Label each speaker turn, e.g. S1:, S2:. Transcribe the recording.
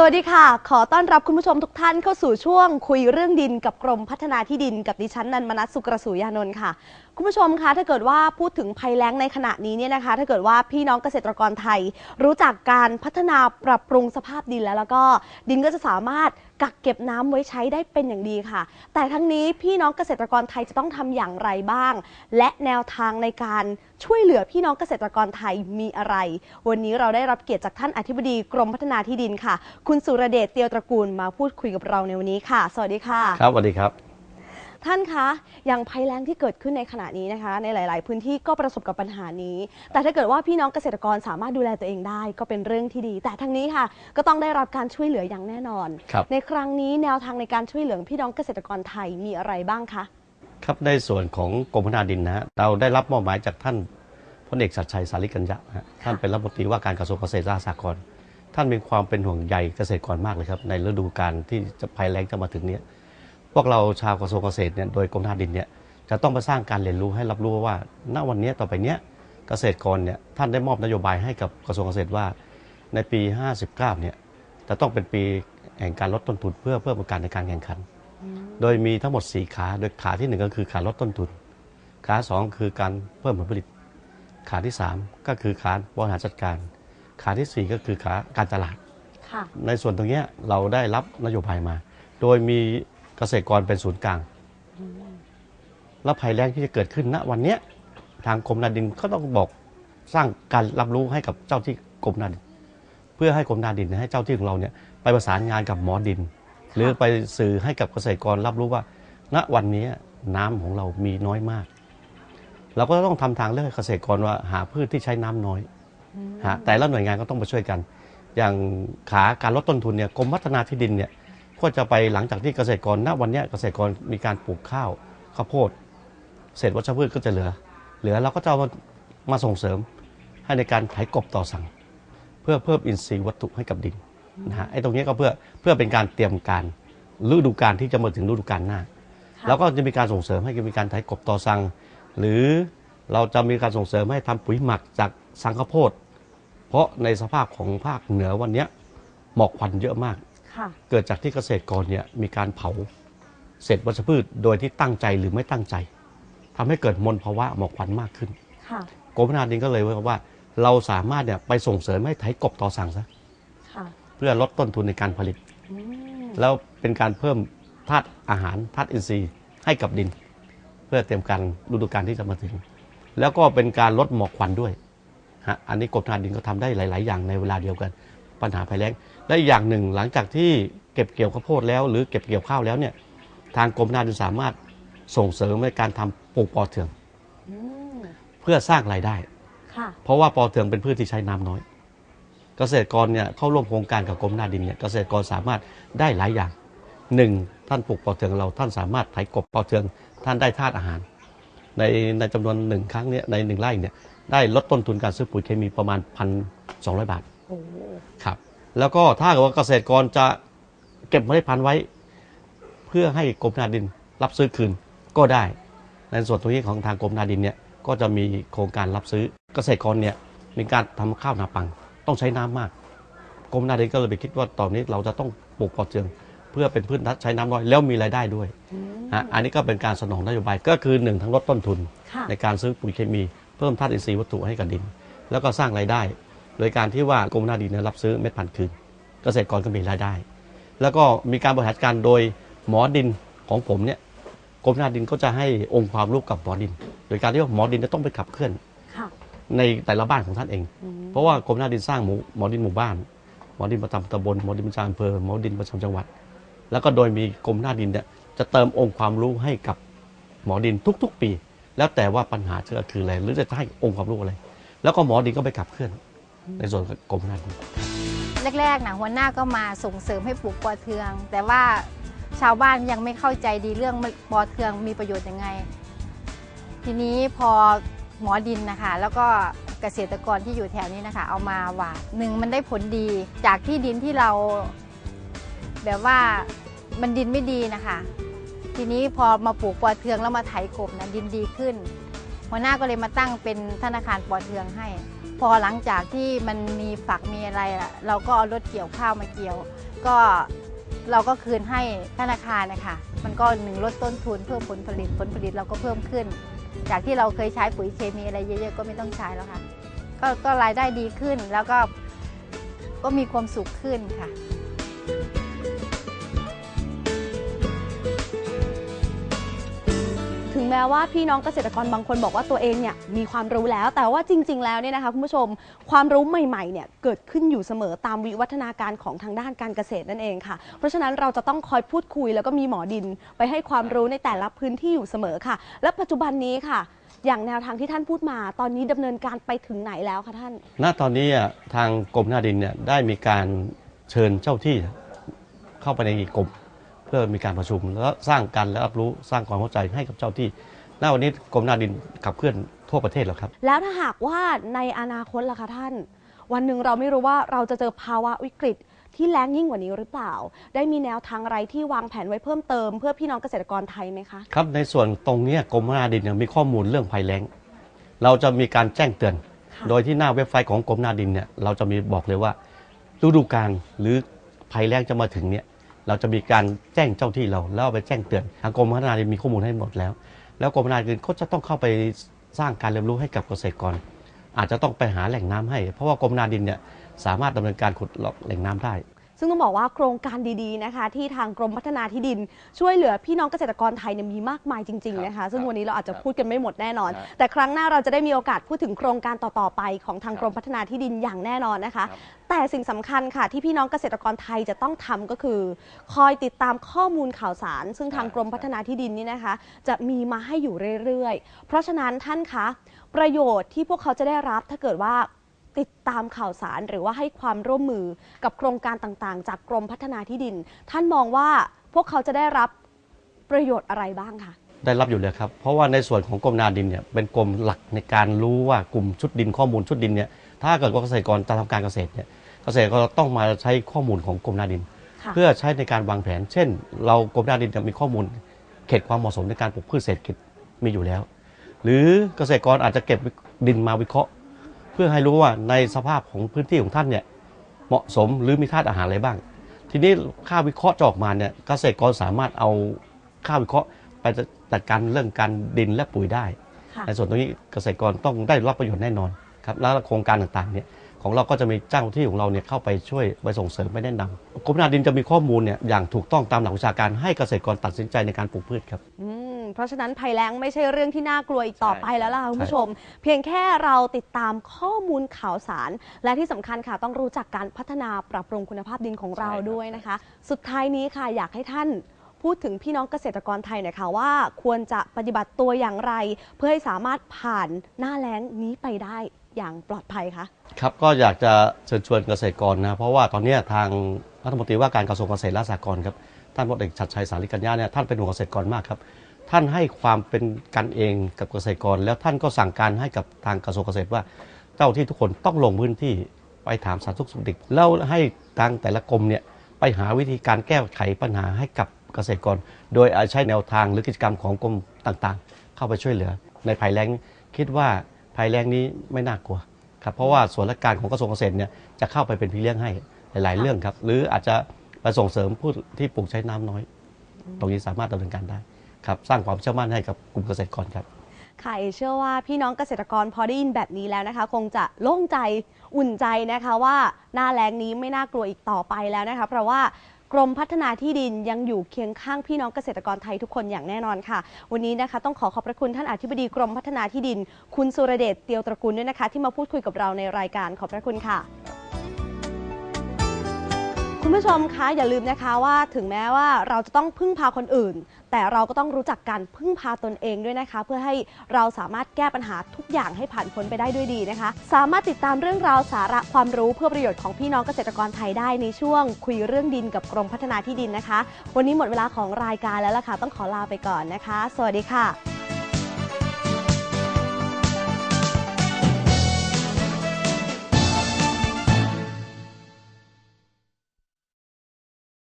S1: สวัสดีค่ะ ขอต้อนรับคุณผู้ชมทุกท่านเข้าสู่ช่วงคุยเรื่องดินกับกรมพัฒนาที่ดินกับดิฉันนันมนัสสุกระสุยานนท์ค่ะ คุณผู้ชมคะถ้าเกิดว่าพูดถึงภัยแล้งในขณะนี้เนี่ยนะคะ ถ้าเกิดว่าพี่น้องเกษตรกรไทย รู้จักการพัฒนาปรับปรุงสภาพดินแล้วแล้วก็ดินก็จะสามารถ กักเก็บน้ำไว้ใช้ได้เป็นอย่างดีค่ะ แต่ทั้งนี้พี่น้องเกษตรกรไทยจะต้องทำอย่างไรบ้าง และแนวทางในการช่วยเหลือพี่น้องเกษตรกรไทยมีอะไร วันนี้เราได้รับเกียรติจากท่านอธิบดีกรมพัฒนาที่ดินค่ะ คุณสุรเดชเตียวตระกูลมาพูดคุยกับเราในวันนี้ค่ะ สวัสดีค่ะ
S2: ครับสวัสดีครับ
S1: ท่านคะอย่างภัยแล้งที่เกิดขึ้นในขณะนี้นะคะ ในหลาย ๆ พื้นที่ก็ประสบกับปัญหานี้ แต่ถ้าเกิดว่าพี่น้องเกษตรกรสามารถดูแลตัวเองได้ ก็เป็นเรื่องที่ดี แต่ทั้งนี้ค่ะ ก็ต้องได้รับการช่วยเหลืออย่างแน่นอน
S2: ครับ
S1: ในครั้งนี้แนวทางในการช่วยเหลือพี่น้องเกษตรกรไทยมีอะไรบ้างคะ
S2: ครับในส่วนของกรมพัฒนาดินนะฮะเราได้รับมอบหมายจากท่านพลเอกชัดชัยสาริกัญญะนะฮะท่านเป็นรัฐมนตรีว่าการกระทรวงเกษตรและสหกรณ์ท่านมีความเป็นห่วงใยเกษตรกรมากเลยครับ ในฤดูกาลที่จะภัยแล้งจะมาถึงเนี้ย พวกเราชาวกระทรวงเกษตรเนี่ยโดยกรมพัฒนาดินเนี่ยจะต้องไปสร้างการเรียนรู้ให้รับรู้ว่า ณวันเนี้ยต่อไปเนี้ยเกษตรกรเนี่ยท่านได้มอบนโยบายให้กับกระทรวงเกษตรว่า ในปี 59เนี่ยจะต้องเป็นปีแห่งการลดต้นทุนเพื่อเพิ่มโอกาสในการแข่งขัน โดยมีทั้งหมด 4 ขา โดยขาที่ 1 ก็คือขาลดต้นทุน ขา 2 คือการเพิ่มผลผลิต ขาที่ 3 ก็คือขาบริหารจัดการ ขาทีสี่4 ก็คือขาการตลาด
S1: ค่ะ
S2: ในส่วนตรงเนี้ยเราได้รับนโยบายมา โดยมี เกษตรกรเป็นศูนย์กลาง แล้วภัยแล้งที่จะเกิดขึ้นณวันเนี้ยทางกรมนาดินก็ต้องบอกสร้างการรับรู้ให้กับเจ้าที่กรมนาดิน เพื่อให้กรมนาดินให้เจ้าที่ของเราเนี่ยไปประสานงานกับหมอดิน หรือไปสื่อให้กับเกษตรกรรับรู้ว่า ณวันนี้น้ำของเรามีน้อยมาก เราก็ต้องทำทางเลือกให้เกษตรกรว่าหาพืชที่ใช้น้ำน้อยฮะแต่ละหน่วยงานก็ต้องมาช่วยกัน อย่างขาการลดต้นทุนเนี่ยกรมพัฒนาที่ดินเนี่ย ก็จะไปหลังจากที่เกษตรกรณวันเนี้ยเกษตรกรมีการปลูกข้าวข้าวโพดเศษวัชพืชก็จะเหลือ เหลือเราก็จะเอามามาส่งเสริมให้ในการไถกบต่อสั่ง เพื่อเพิ่มอินทรีย์วัตถุให้กับดินนะฮะไอ้ตรงนี้ก็เพื่อเพื่อเป็นการเตรียมการฤดูกาลที่จะมาถึงฤดูกาลหน้า
S1: ค่ะ
S2: แล้วก็จะมีการส่งเสริมให้มีการไถกบต่อสั่ง หรือเราจะมีการส่งเสริมให้ทำปุ๋ยหมักจากสังข้าวโพด เพราะในสภาพของภาคเหนือวันเนี้ยหมอกควันเยอะมาก
S1: ค่ะ
S2: เกิดจากที่เกษตรกรเนี่ยมีการเผาเศษวัชพืชโดยที่ตั้งใจหรือไม่ตั้งใจทำให้เกิดมลภาวะหมอกควันมากขึ้น
S1: ค่ะ
S2: กรมพัฒนาดินก็เลยว่าว่า เราสามารถเนี่ยไปส่งเสริมให้ไถกบต่อสั่งซะ
S1: ค่ะ
S2: เพื่อลดต้นทุนในการผลิต
S1: อืม
S2: แล้วเป็นการเพิ่มธาตุอาหารธาตุอินทรีย์ให้กับดิน เพื่อเตรียมการฤดูกาลที่จะมาถึง แล้วก็เป็นการลดหมอกควันด้วยฮะอันนี้กรมธนาดินก็ทำได้หลาย ๆ อย่างในเวลาเดียวกัน ปัญหาภัยแล้งและอีกอย่างหนึ่งหลังจากที่เก็บเกี่ยวข้าวโพดแล้ว หรือเก็บเกี่ยวข้าวแล้วเนี่ยทางกรมธนาดินสามารถส่งเสริมในการทำปลูกปอเทือง
S1: อืม
S2: เพื่อสร้างรายได้
S1: ค่ะ
S2: เพราะว่าปอเทืองเป็นพืชที่ใช้น้ำน้อย เกษตรกรเนี่ยเข้าร่วมโครงการกับกรมนาดินเนี่ยเกษตรกรสามารถได้หลายอย่างหนึ่งท่านปลูกปอเทืองเราท่านสามารถไถกบปอเทือง ท่านได้ธาตุอาหาร ในในจำนวนหนึ่งครั้งเนี่ยในหนึ่งไร่เนี่ยได้ลดต้นทุนการซื้อปุ๋ยเคมีประมาณพันสองร้อยบาท
S1: โอ้
S2: ครับ แล้วก็ถ้าเกิดว่าเกษตรกรจะเก็บเมล็ดพันธุ์ไว้ เพื่อให้กรมนาดินรับซื้อคืนก็ได้ ในส่วนตรงนี้ของทางกรมนาดินเนี่ยก็จะมีโครงการรับซื้อเกษตรกรเนี่ยมีการทำข้าวนาปัง ต้องใช้น้ำมากกรมนาดินก็เลยไปคิดว่าตอนนี้เราจะต้องปลูกปอเทือง เพื่อเป็นพืชใช้น้ำน้อยแล้วมีรายได้ด้วย
S1: อืม
S2: ฮะอันนี้ก็เป็นการสนองนโยบายก็คือหนึ่งทั้งลดต้นทุน
S1: ค่ะ
S2: ในการซื้อปุ๋ยเคมีเพิ่มธาตุอินทรีย์วัตถุให้กับดิน แล้วก็สร้างรายได้ โดยการที่ว่ากรมนาดินเนี่ยรับซื้อเม็ดพันธุ์คืน เกษตรกรก็มีรายได้ แล้วก็มีการบริหารจัดการโดยหมอดินของผมเนี่ยกรมนาดินก็จะให้องค์ความรู้กับหมอดิน โดยการที่ว่าหมอดินจะต้องไปขับเคลื่อน
S1: ค่ะ
S2: ในแต่ละบ้านของท่านเอง
S1: อืม
S2: เพราะว่ากรมนาดินสร้างหมู่หมอดินหมู่บ้าน หมอดินประจำตำบลหมอดินประจำอำเภอหมอดินประจำจังหวัด แล้วก็โดยมีกรมนาดินเนี่ยจะเติมองค์ความรู้ให้กับหมอดินทุก ๆ ปี แล้วแต่ว่าปัญหาจะคืออะไรหรือจะให้องค์ความรู้อะไร แล้วก็หมอดินก็ไปขับเคลื่อน ในส่วนกรมนาดิน
S3: แรกๆนะหัวหน้าก็มาส่งเสริมให้ปลูกปอเทือง แต่ว่าชาวบ้านยังไม่เข้าใจดีเรื่องปอเทืองมีประโยชน์ยังไง ทีนี้พอหมอดินนะคะ แล้วก็เกษตรกรที่อยู่แถวนี้นะคะ เอามาหว่านหนึ่งมันได้ผลดี จากที่ดินที่เรา แบบว่ามันดินไม่ดีนะคะ ทีนี้พอมาปลูกปอเทืองแล้วมาไถกบนะดินดีขึ้น หัวหน้าก็เลยมาตั้งเป็นธนาคารปอเทืองให้ พอหลังจากที่มันมีฝักมีอะไรอะเราก็เอารถเกี่ยวข้าวมาเกี่ยว ก็เราก็คืนให้ธนาคารนะคะมันก็หนึ่งลดต้นทุนเพิ่มผลผลิตผลผลิตเราก็เพิ่มขึ้น จากที่เราเคยใช้ปุ๋ยเคมีอะไรเยอะๆก็ไม่ต้องใช้แล้วค่ะก็ก็รายได้ดีขึ้นแล้วก็ก็มีความสุขขึ้นค่ะ
S1: แม้ว่าพี่น้องเกษตรกรบางคนบอกว่าตัวเองเนี่ยมีความรู้แล้ว แต่ว่าจริง ๆ แล้วเนี่ยนะคะคุณผู้ชมความรู้ใหม่ๆเนี่ยเกิดขึ้นอยู่เสมอตามวิวัฒนาการของทางด้านการเกษตรนั่นเองค่ะ เพราะฉะนั้นเราจะต้องคอยพูดคุยแล้วก็มีหมอดิน ไปให้ความรู้ในแต่ละพื้นที่อยู่เสมอค่ะ และปัจจุบันนี้ค่ะ อย่างแนวทางที่ท่านพูดมา ตอนนี้ดำเนินการไปถึงไหนแล้วคะท่าน
S2: ณตอนนี้อะทางกรมหน้าดินเนี่ยได้มีการเชิญเจ้าที่เข้าไปในกรม เพื่อมีการประชุมแล้วสร้างการรับรู้สร้างความเข้าใจให้กับเจ้าที่ณวันนี้กรมหน้าดินขับเคลื่อนทั่วประเทศแล้วครับ
S1: แล้วถ้าหากว่าในอนาคตล่ะคะท่าน วันหนึ่งเราไม่รู้ว่าเราจะเจอภาวะวิกฤตที่แรงยิ่งกว่านี้หรือเปล่า ได้มีแนวทางอะไรที่วางแผนไว้เพิ่มเติมเพื่อพี่น้องเกษตรกรไทยไหมคะ
S2: ครับในส่วนตรงเนี้ยกรมหน้าดินเนี่ยมีข้อมูลเรื่องภัยแล้ง เราจะมีการแจ้งเตือน
S1: ค่ะ
S2: โดยที่หน้าเว็บไซต์ของกรมหน้าดินเนี่ยเราจะมีบอกเลยว่าฤดูกาลหรือภัยแล้งจะมาถึงเนี่ย เราจะมีการแจ้งเจ้าที่เราแล้วเอาไปแจ้งเตือนทางกรมพัฒนาดินมีข้อมูลให้หมดแล้ว แล้วกรมพัฒนาดินก็จะต้องเข้าไปสร้างการเรียนรู้ให้กับเกษตรกร อาจจะต้องไปหาแหล่งน้ำให้ เพราะว่ากรมนาดินเนี่ยสามารถดำเนินการขุดแหล่งน้ำได้
S1: ซึ่งต้องบอกว่าโครงการดีๆนะคะ ที่ทางกรมพัฒนาที่ดิน ช่วยเหลือพี่น้องเกษตรกรไทยเนี่ยมีมากมายจริงๆนะคะ ซึ่งวันนี้เราอาจจะพูดกันไม่หมดแน่นอน แต่ครั้งหน้าเราจะได้มีโอกาสพูดถึงโครงการต่อๆไปของทางกรมพัฒนาที่ดินอย่างแน่นอนนะคะ แต่สิ่งสำคัญค่ะที่พี่น้องเกษตรกรไทยจะต้องทำก็คือ คอยติดตามข้อมูลข่าวสาร ซึ่งทางกรมพัฒนาที่ดินนี่นะคะ จะมีมาให้อยู่เรื่อยๆ เพราะฉะนั้นท่านคะประโยชน์ที่พวกเขาจะได้รับถ้าเกิดว่า ติดตามข่าวสารหรือว่าให้ความร่วมมือกับโครงการต่างๆ จากกรมพัฒนาที่ดิน ท่านมองว่าพวกเขาจะได้รับประโยชน์อะไรบ้างคะ
S2: ได้รับอยู่เลยครับ เพราะว่าในส่วนของกรมนาดินเนี่ยเป็นกรมหลักในการรู้ว่ากลุ่มชุดดินข้อมูลชุดดินเนี่ยถ้าเกิดว่าเกษตรกรจะทำการเกษตรเนี่ยเกษตรกรต้องมาใช้ข้อมูลของกรมนาดิน
S1: ค่ะ
S2: เพื่อใช้ในการวางแผน เช่น เรากรมนาดินจะมีข้อมูล เขตความเหมาะสมในการปลูกพืชเศรษฐกิจมีอยู่แล้ว หรือเกษตรกรอาจจะเก็บดินมาวิเคราะห์เพื่อให้รู้ว่าในสภาพของพื้นที่ของท่านเนี่ยเหมาะสมหรือมีธาตุอาหารอะไรบ้าง ทีนี้ค่าวิเคราะห์จะออกมาเนี่ยเกษตรกรสามารถเอาค่าวิเคราะห์ไปจัดการเรื่องการดินและปุ๋ยได้
S1: ค่ะ
S2: ในส่วนตรงนี้เกษตรกรต้องได้รับประโยชน์แน่นอนครับแล้วโครงการต่างๆเนี่ยของเราก็จะมีเจ้าหน้าที่ของเราเนี่ยเข้าไปช่วยไปส่งเสริมไปแนะนำกรมนาดินจะมีข้อมูลเนี่ยอย่างถูกต้องตามหลักวิชาการให้เกษตรกรตัดสินใจในการปลูกพืชครับ
S1: อืม เพราะฉะนั้นภัยแล้งไม่ใช่เรื่องที่น่ากลัวอีกต่อไป
S2: ใช่
S1: แล้วล่ะคุณผู้ชม เพียงแค่เราติดตามข้อมูลข่าวสาร และที่สำคัญค่ะ ต้องรู้จักการพัฒนาปรับปรุงคุณภาพดินของเรา
S2: ใช่ครับ
S1: ด้วยนะคะ สุดท้ายนี้ค่ะอยากให้ท่านพูดถึงพี่น้องเกษตรกรไทยหน่อยค่ะว่า ควรจะปฏิบัติตัวอย่างไร เพื่อให้สามารถผ่านหน้าแล้งนี้ไปได้อย่างปลอดภัยคะ
S2: ครับก็อยากจะเชิญชวนเกษตรกรนะเพราะว่าตอนเนี้ยทางรัฐมนตรีว่าการกระทรวงเกษตรและสหกรณ์ครับท่านพลเอกชัดชัยสาริกัญญาเนี่ยท่านเป็นห่วงเกษตรกรมากครับ ท่านให้ความเป็นกันเองกับเกษตรกร แล้วท่านก็สั่งการให้กับทางกระทรวงเกษตรว่า เจ้าที่ทุกคนต้องลงพื้นที่ไปถามสารทุกข์สุขดิบแล้วให้ทางแต่ละกรมเนี่ยไปหาวิธีการแก้ไขปัญหาให้กับเกษตรกร โดยใช้แนวทางหรือกิจกรรมของกรมต่างๆ เข้าไปช่วยเหลือ ในภัยแล้งคิดว่าภัยแล้งนี้ไม่น่ากลัวครับเพราะว่าส่วนราชการของกระทรวงเกษตรเนี่ยจะเข้าไปเป็นพี่เลี้ยงให้หลาย ๆ เรื่องครับ หรืออาจจะไปส่งเสริมผู้ที่ปลูกใช้น้ำน้อย ตรงนี้สามารถดำเนินการได้ ครับสร้างความเชื่อมั่นให้กับกลุ่มเกษตรกรครับ
S1: ค่ะเอเชื่อว่าพี่น้องเกษตรกรพอได้ยินแบบนี้แล้วนะคะ คงจะโล่งใจอุ่นใจนะคะว่าหน้าแล้งนี้ไม่น่ากลัวอีกต่อไปแล้วนะคะ เพราะว่ากรมพัฒนาที่ดินยังอยู่เคียงข้างพี่น้องเกษตรกรไทยทุกคนอย่างแน่นอนค่ะ วันนี้นะคะต้องขอขอบพระคุณท่านอธิบดีกรมพัฒนาที่ดิน คุณสุรเดชเตียวตระกูลด้วยนะคะ ที่มาพูดคุยกับเราในรายการขอบพระคุณค่ะ คุณผู้ชมคะอย่าลืมนะคะว่าถึงแม้ว่าเราจะต้องพึ่งพาคนอื่น แต่เราก็ต้องรู้จักการพึ่งพาตนเองด้วยนะคะ เพื่อให้เราสามารถแก้ปัญหาทุกอย่างให้ผ่านพ้นไปได้ด้วยดีนะคะ สามารถติดตามเรื่องราวสาระความรู้เพื่อประโยชน์ของพี่น้องเกษตรกรไทยได้ในช่วง คุยเรื่องดินกับกรมพัฒนาที่ดินนะคะ วันนี้หมดเวลาของรายการแล้วล่ะค่ะ ต้องขอลาไปก่อนนะคะ สวัสดีค่ะ